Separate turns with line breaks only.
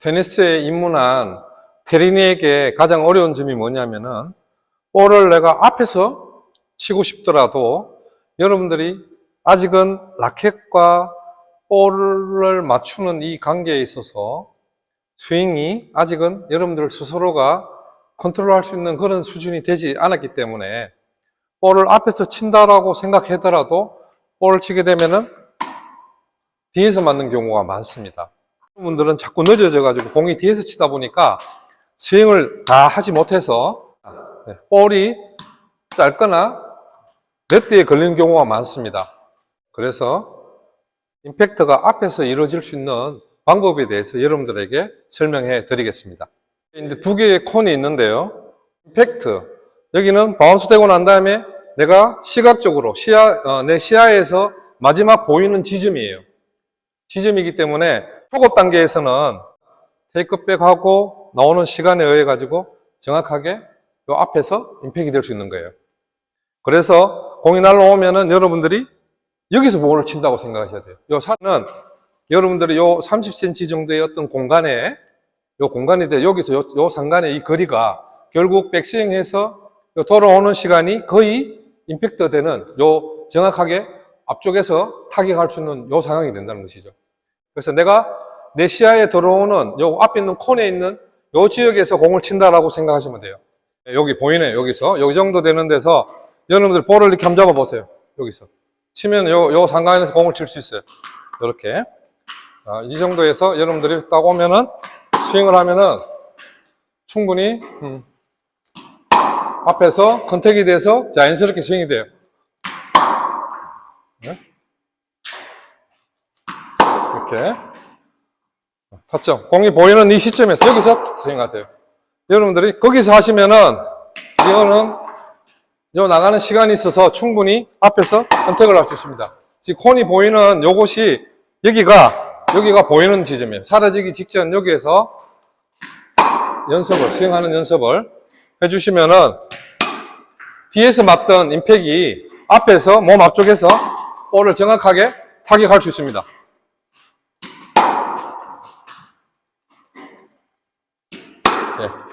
테니스에 입문한 테린이에게 가장 어려운 점이 뭐냐면은 볼을 내가 앞에서 치고 싶더라도 여러분들이 아직은 라켓과 볼을 맞추는 이 관계에 있어서 스윙이 아직은 여러분들 스스로가 컨트롤할 수 있는 그런 수준이 되지 않았기 때문에 볼을 앞에서 친다라고 생각하더라도 볼을 치게 되면은 뒤에서 맞는 경우가 많습니다. 분들은 자꾸 늦어져 가지고 공이 뒤에서 치다 보니까 스윙을 다 하지 못해서 네, 볼이 짧거나 네트에 걸리는 경우가 많습니다. 그래서 임팩트가 앞에서 이루어질 수 있는 방법에 대해서 여러분들에게 설명해 드리겠습니다. 이제 두 개의 콘이 있는데요. 임팩트. 여기는 바운스 되고 난 다음에 내가 시각적으로 시야, 어, 내 시야에서 마지막 보이는 지점이에요. 지점이기 때문에 초급 단계에서는 테이크백하고 나오는 시간에 의해 가지고 정확하게 요 앞에서 임팩이 될 수 있는 거예요. 그래서 공이 날라오면은 여러분들이 여기서 볼을 친다고 생각하셔야 돼요. 요 사는 여러분들이 요 30cm 정도의 어떤 공간에 요 공간인데 여기서 요, 요 상간의 이 거리가 결국 백스윙해서 요 돌아오는 시간이 거의 임팩트 되는 요 정확하게 앞쪽에서 타격할 수 있는 요 상황이 된다는 것이죠. 그래서 내가 내 시야에 들어오는 요 앞에 있는 콘에 있는 요 지역에서 공을 친다라고 생각하시면 돼요. 여기 보이네 여기서 여기 정도 되는 데서 여러분들 볼을 이렇게 한번 잡아 보세요. 여기서 치면 요, 요 상간에서 공을 칠 수 있어요. 이렇게 아, 이 정도에서 여러분들이 딱 오면은 스윙을 하면은 충분히 음, 앞에서 컨택이 돼서 자연스럽게 스윙이 돼요. 네? 이렇게 타점 공이 보이는 이 시점에서 여기서 스윙하세요. 여러분들이 거기서 하시면은 이거는 요 나가는 시간이 있어서 충분히 앞에서 선택을 할 수 있습니다. 지금 콘이 보이는 요것이 여기가 여기가 보이는 지점이에요. 사라지기 직전 여기에서 연습을 수행하는 연습을 해주시면은 뒤에서 맞던 임팩이 앞에서 몸 앞쪽에서 볼을 정확하게 타격할 수 있습니다. 네.